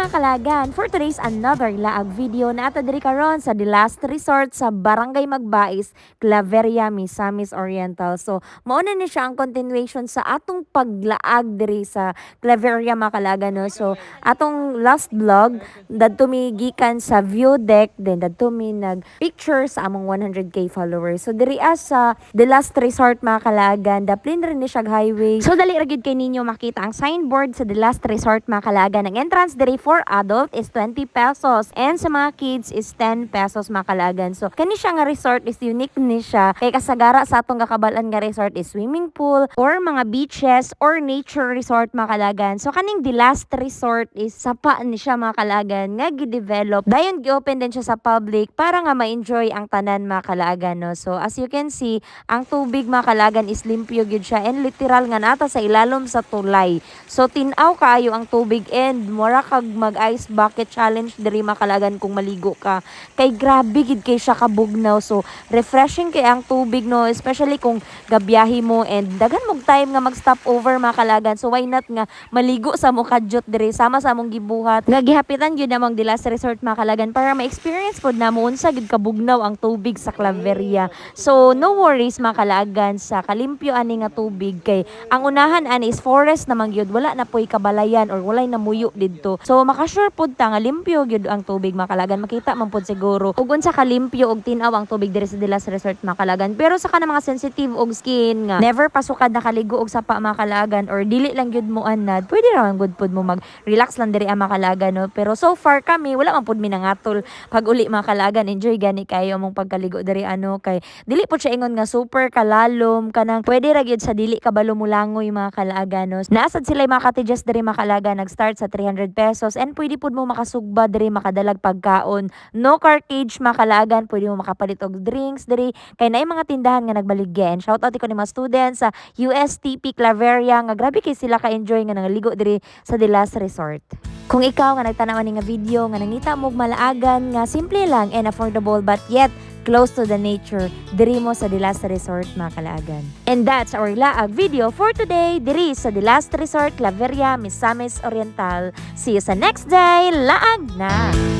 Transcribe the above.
mga kalagan, for today's another laag video na ato diri karon sa The Last Resort sa Barangay Magbais, Claveria, Misamis Oriental. So, mao na ni siya ang continuation sa atong paglaag diri sa Claveria mga kalagan no. So, atong last vlog dadto mi sa view deck then dadto mi nag picture sa among 100k followers. So, diri as sa The Last Resort mga kalagan, daplin rin ni siya highway. So, dali ra gyud kay ninyo makita ang signboard sa The Last Resort mga kalagan. Ang entrance diri for adult is 20 pesos and sa mga kids is 10 pesos mga kalagan. So kani siya nga resort is unique ni siya kay kasagara sa atong kakabalan nga resort is swimming pool or mga beaches or nature resort mga kalagan. So kaning The Last Resort is sapa ni siya mga kalagan nga gi-develop. Dayon gi-open din siya sa public para nga ma-enjoy ang tanan mga kalagan no. So as you can see, ang tubig mga kalagan is limpyo gyud siya and literal nga nata sa ilalom sa tulay. So tinaw kaayo ang tubig and mura kag mag ice bucket challenge diri makalagan kung maligo ka. Kay grabe gid kay siya kabugnaw. So refreshing kay ang tubig no, especially kung gabiyahe mo and daghan mong time nga mag stop over makalagan. So why not nga maligo sa mo kadyot diri sama sa among gibuhat. Nga gihapitan gyud namong dila sa resort makalagan para ma-experience pod na mo unsa gid kabugnaw ang tubig sa Claveria. So no worries makalagan sa kalimpyo ani nga tubig kay ang unahan ani is forest naman gyud wala na poy kabalayan or walay namuyo didto. So makasure pod ta nga limpyo gyud ang tubig makalagan makita man pod siguro. Ug unsa kalimpyo og tin-aw ang tubig diri sa Dilas Resort makalagan. Pero sa kana mga sensitive og skin nga never pasukad nakaligo og sapa makalagan or dili lang gyud mo anad, pwede ra gud pod mo mag relax lang diri ang makalagan no. Pero so far kami wala man pod mi nangatol pag uli makalagan enjoy gani kayo mong pagkaligo diri ano? Kay dili po siya ingon nga super kalalom kanang pwede ra gyud sa dili kabalo mulangoy mga kalaganos naasad sila mga cottages diri makalaga nag-start sa 300 pesos and pwede pud mo makasugba diri makadalag pagkaon. No cartage makalagan pwede mo makapalit og drinks diri. Kay naay mga tindahan nga nagbaligya and shout out ko ni mga students sa USTP Claveria nga grabe kay sila ka-enjoy nga nangaligo diri sa The Resort. Kung ikaw nga nagtanaw ni nga video nga nangita mo malaagan nga simple lang and affordable but yet close to the nature diri mo sa The Last Resort mga kalaagan. And that's our laag video for today diri sa The Last Resort Claveria, Misamis Oriental. See you sa next day. Laag na!